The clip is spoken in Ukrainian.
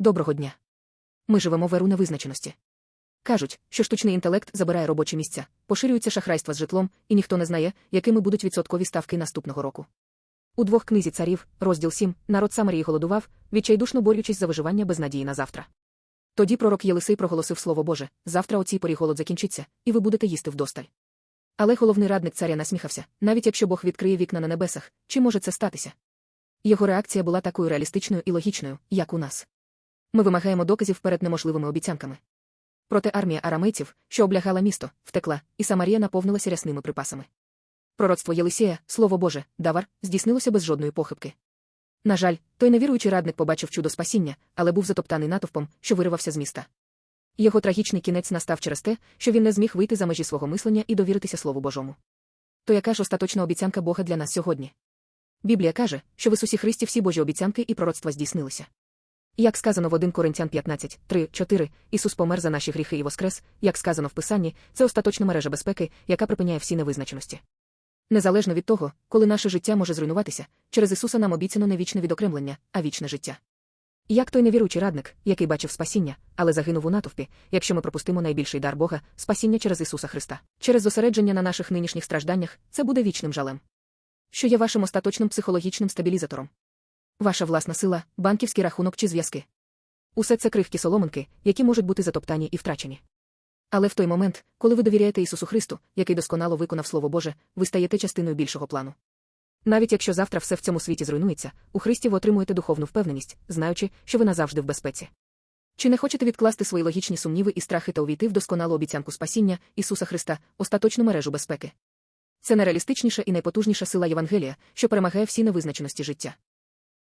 Доброго дня. Ми живемо в еру невизначеності. Кажуть, що штучний інтелект забирає робочі місця, поширюються шахрайства з житлом, і ніхто не знає, якими будуть відсоткові ставки наступного року. У двох книзі царів, розділ 7, народ Самарії голодував, відчайдушно борючись за виживання без надії на завтра. Тоді пророк Єлисей проголосив слово Боже: завтра о цій порі голод закінчиться, і ви будете їсти вдосталь. Але головний радник царя насміхався, навіть якщо Бог відкриє вікна на небесах, чи може це статися? Його реакція була такою реалістичною і логічною, як у нас. Ми вимагаємо доказів перед неможливими обіцянками. Проте армія арамейців, що облягала місто, втекла, і Самарія наповнилася рясними припасами. Пророцтво Єлисія, слово Боже, давар, здійснилося без жодної похибки. На жаль, той невіруючий радник побачив чудо спасіння, але був затоптаний натовпом, що виривався з міста. Його трагічний кінець настав через те, що він не зміг вийти за межі свого мислення і довіритися Слову Божому. То яка ж остаточна обіцянка Бога для нас сьогодні? Біблія каже, що в Ісусі Христі всі Божі обіцянки і пророцтва здійснилися. Як сказано в 1 Коринтян 15, 3, 4, Ісус помер за наші гріхи і воскрес, як сказано в Писанні, це остаточна мережа безпеки, яка припиняє всі невизначеності. Незалежно від того, коли наше життя може зруйнуватися, через Ісуса нам обіцяно не вічне відокремлення, а вічне життя. Як той невіруючий радник, який бачив спасіння, але загинув у натовпі, якщо ми пропустимо найбільший дар Бога, спасіння через Ісуса Христа. Через зосередження на наших нинішніх стражданнях, це буде вічним жалем. Що є вашим остаточним психологічним стабілізатором? Ваша власна сила, банківський рахунок чи зв'язки. Усе це кривкі соломинки, які можуть бути затоптані і втрачені. Але в той момент, коли ви довіряєте Ісусу Христу, який досконало виконав Слово Боже, ви стаєте частиною більшого плану. Навіть якщо завтра все в цьому світі зруйнується, у Христі ви отримуєте духовну впевненість, знаючи, що ви назавжди в безпеці. Чи не хочете відкласти свої логічні сумніви і страхи та увійти в досконалу обіцянку спасіння Ісуса Христа, остаточну мережу безпеки? Це найреалістичніша і найпотужніша сила Євангелія, що перемагає всі невизначеності життя.